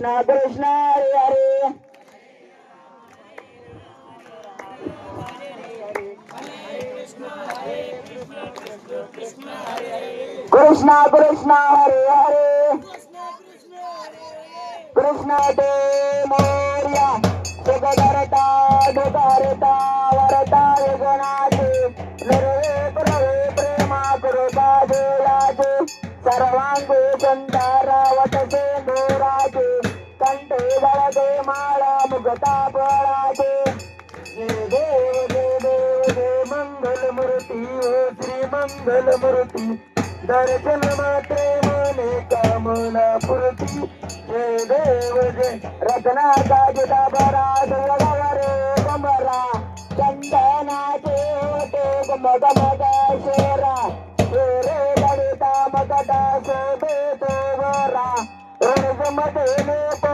कृष्ण कृष्ण हरे हरे कृष्ण कृष्ण हरे हरे. कृष्ण ते मोर्या. सुखदरता दुधारता वरता यगनाचे नरवे प्रवे प्रेमा कृपा देवाचे सर्वांगे संतारा वटसे माळा मुगता देव जय देव मंगल मूर्ती ओ श्री मंगल मूर्ती दर्शन मात्रे मने कामना पुरती जय देव जय रत्नाचा जुटा बरा रे कमरा चंदनाचे होते गम शेरा। रे ललिता मकटा शोभे तो वरा मध्ये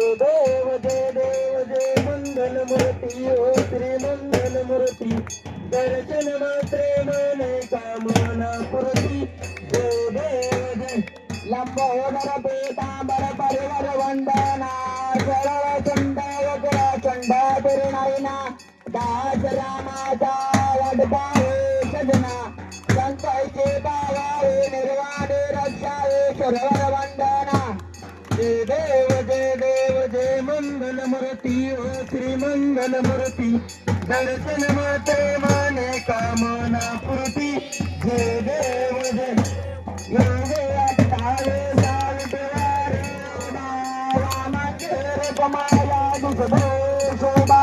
जय देव जय देव जय मंगल मूर्ती ओ श्री मंगल मूर्ती. दर्शन मात्रे मन कामना पुरती. जय देव जय लंबोदर पीतांबर परिवर वंदना. सरळ चंड वज्र चंड तिरुनाईना दास रामाचा वडपावे सजना. संताईचे पावावे निर्वाणे रक्षा सरवर वंदना. जय देव मूर्ती ओ मूर्ती दर्शन माते माने कामना पूर्ती जय देव जय योगे अट्टावे सावित्वारे रामाचे कमाया दुसरे शोभा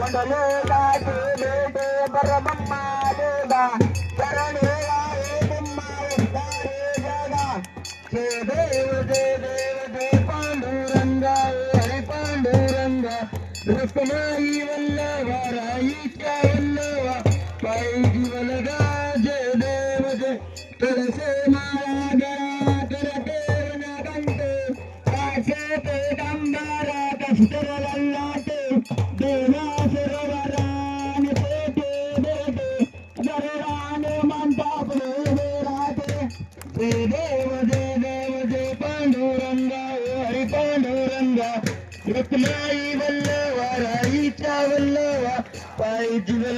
वंदले गाते बेटे परब्रह्मा देवा. चरणे आहे ब्रह्मा जगा. जय देव जय देव पांडुरंगा रुक्माई वल्लभा राईच्या वल्लभा पायी जीवलगा जय देव जय तुळसे माळा गळा करते वनगंते कासे ते डंबारा कस्तर लल्लाटे देवा सरोवराने पेटे बेटे दरराने मंडप राहते जय देव जय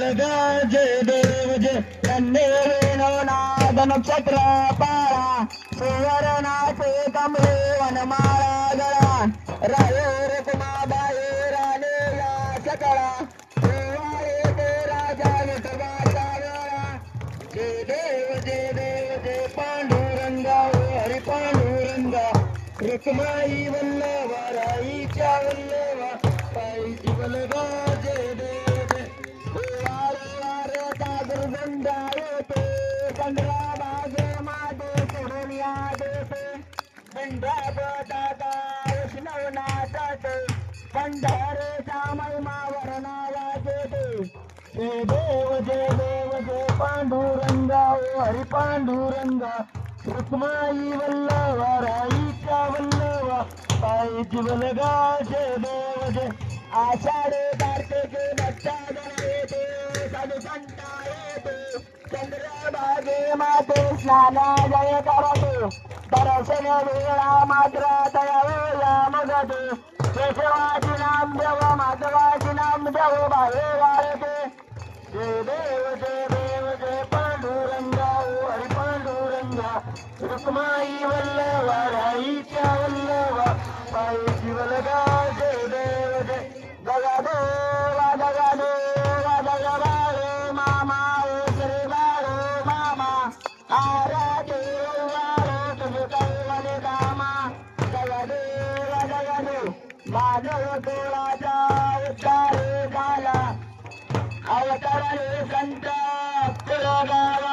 जय देव जय कन्ने वेणो नाद नक्षत्र पाळा सुवर्णाचे कमळे वनमाळा गळा राये रुक्मा बाहेर आलेला सकळा देवाळे ते राजा विठोबाचा वेळा जय देव जय देव जय पांडुरंगा ओ हरी पांडुरंगा रुक्माई वल्लभा राईच्या वल्लभा पायी जीवलगा बंड्या दादा वैष्णवनाथाते पंढारे महिमा मावर देते ते देव जय देव जय पांडुरंगा ओ हरी पांडुरंगा रुक्माई वल्लव राईचा वल्लवा पायी जीवलगा जय देव जय आषाढे कार्तिके भक्तागण येते साधू संता येते. चंद्रभागे माते स्नाना जय करते. दर्शन वेळा मात्र तया मगते केशवाची नाम देव माधवाची नाम देव भावे అవతారాలు సంతాపులుగా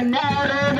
and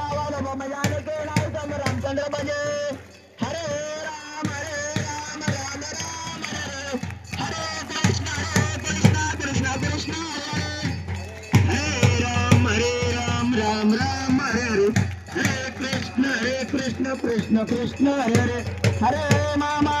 Krishna Krishna Hare Hare Mama.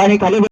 వారికి